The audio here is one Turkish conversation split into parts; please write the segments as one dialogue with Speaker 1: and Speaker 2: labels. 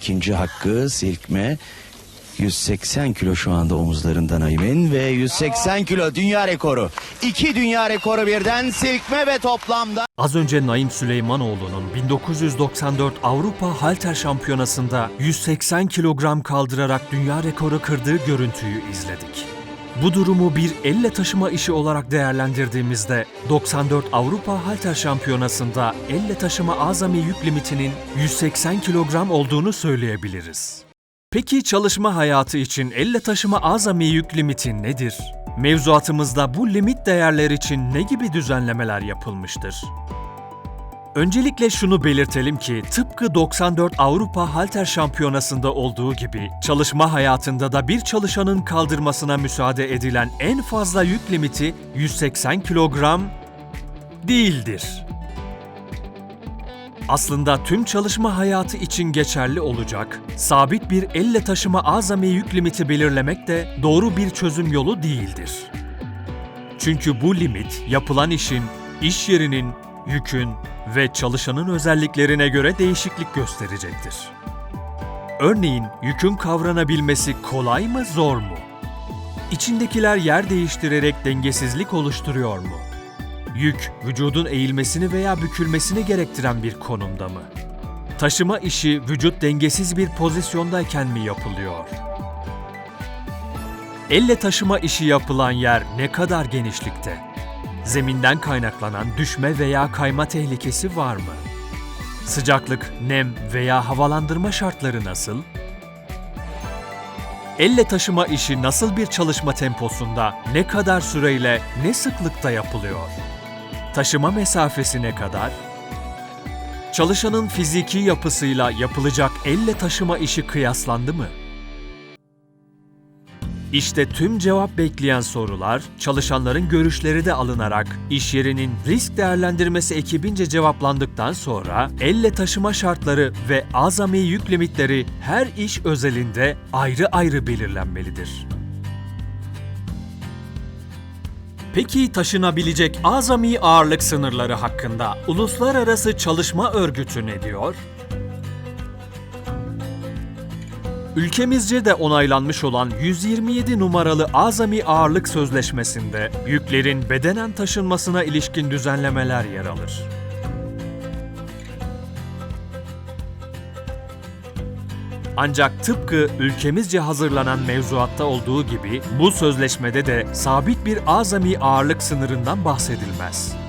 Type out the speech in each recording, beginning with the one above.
Speaker 1: ikinci hakkı silkme. 180 kilo şu anda omuzlarından Aymen ve 180 kilo dünya rekoru. İki dünya rekoru birden silkme ve toplamda
Speaker 2: Az önce Naim Süleymanoğlu'nun 1994 Avrupa Halter Şampiyonası'nda 180 kilogram kaldırarak dünya rekoru kırdığı görüntüyü izledik. Bu durumu bir elle taşıma işi olarak değerlendirdiğimizde 94 Avrupa Halter Şampiyonası'nda elle taşıma azami yük limitinin 180 kilogram olduğunu söyleyebiliriz. Peki çalışma hayatı için elle taşıma azami yük limiti nedir? Mevzuatımızda bu limit değerler için ne gibi düzenlemeler yapılmıştır? Öncelikle şunu belirtelim ki tıpkı 94 Avrupa Halter Şampiyonası'nda olduğu gibi çalışma hayatında da bir çalışanın kaldırmasına müsaade edilen en fazla yük limiti 180 kilogram değildir. Aslında tüm çalışma hayatı için geçerli olacak, sabit bir elle taşıma azami yük limiti belirlemek de doğru bir çözüm yolu değildir. Çünkü bu limit yapılan işin, iş yerinin, yükün ve çalışanın özelliklerine göre değişiklik gösterecektir. Örneğin yükün kavranabilmesi kolay mı zor mu? İçindekiler yer değiştirerek dengesizlik oluşturuyor mu? Yük, vücudun eğilmesini veya bükülmesini gerektiren bir konumda mı? Taşıma işi vücut dengesiz bir pozisyondayken mi yapılıyor? Elle taşıma işi yapılan yer ne kadar genişlikte? Zeminden kaynaklanan düşme veya kayma tehlikesi var mı? Sıcaklık, nem veya havalandırma şartları nasıl? Elle taşıma işi nasıl bir çalışma temposunda, ne kadar süreyle, ne sıklıkta yapılıyor? Taşıma mesafesi ne kadar? Çalışanın fiziki yapısıyla yapılacak elle taşıma işi kıyaslandı mı? İşte tüm cevap bekleyen sorular, çalışanların görüşleri de alınarak iş yerinin risk değerlendirmesi ekibince cevaplandıktan sonra elle taşıma şartları ve azami yük limitleri her iş özelinde ayrı ayrı belirlenmelidir. Peki taşınabilecek azami ağırlık sınırları hakkında Uluslararası Çalışma Örgütü ne diyor? Ülkemizce de onaylanmış olan 127 numaralı azami ağırlık sözleşmesinde yüklerin bedenen taşınmasına ilişkin düzenlemeler yer alır. Ancak tıpkı ülkemizce hazırlanan mevzuatta olduğu gibi bu sözleşmede de sabit bir azami ağırlık sınırından bahsedilmez.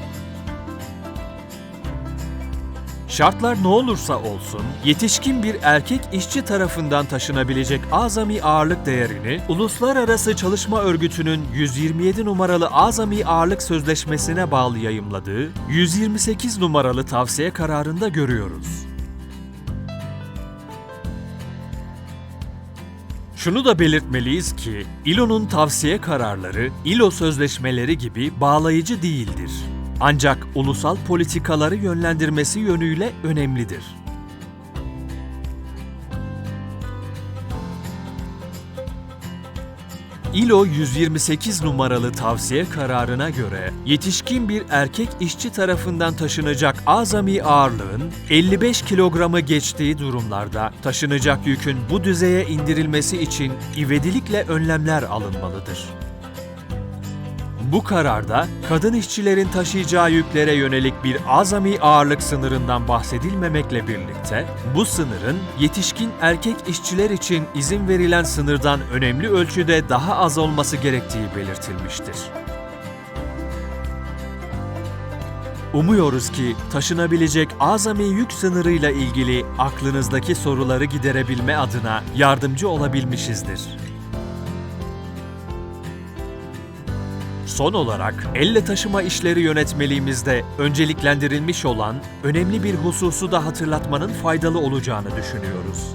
Speaker 2: Şartlar ne olursa olsun, yetişkin bir erkek işçi tarafından taşınabilecek azami ağırlık değerini Uluslararası Çalışma Örgütü'nün 127 numaralı azami ağırlık sözleşmesine bağlı yayımladığı 128 numaralı tavsiye kararında görüyoruz. Şunu da belirtmeliyiz ki ILO'nun tavsiye kararları ILO sözleşmeleri gibi bağlayıcı değildir. Ancak ulusal politikaları yönlendirmesi yönüyle önemlidir. ILO 128 numaralı tavsiye kararına göre yetişkin bir erkek işçi tarafından taşınacak azami ağırlığın 55 kilogramı geçtiği durumlarda taşınacak yükün bu düzeye indirilmesi için ivedilikle önlemler alınmalıdır. Bu kararda kadın işçilerin taşıyacağı yüklere yönelik bir azami ağırlık sınırından bahsedilmemekle birlikte bu sınırın yetişkin erkek işçiler için izin verilen sınırdan önemli ölçüde daha az olması gerektiği belirtilmiştir. Umuyoruz ki taşınabilecek azami yük sınırıyla ilgili aklınızdaki soruları giderebilme adına yardımcı olabilmişizdir. Son olarak elle taşıma işleri yönetmeliğimizde önceliklendirilmiş olan önemli bir hususu da hatırlatmanın faydalı olacağını düşünüyoruz.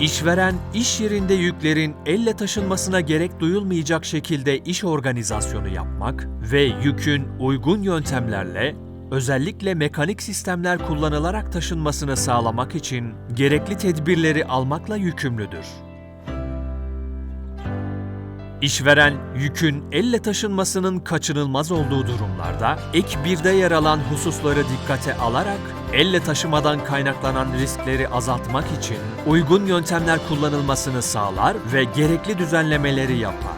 Speaker 2: İşveren, iş yerinde yüklerin elle taşınmasına gerek duyulmayacak şekilde iş organizasyonu yapmak ve yükün uygun yöntemlerle özellikle mekanik sistemler kullanılarak taşınmasını sağlamak için gerekli tedbirleri almakla yükümlüdür. İşveren yükün elle taşınmasının kaçınılmaz olduğu durumlarda ek 1'de yer alan hususları dikkate alarak elle taşımadan kaynaklanan riskleri azaltmak için uygun yöntemler kullanılmasını sağlar ve gerekli düzenlemeleri yapar.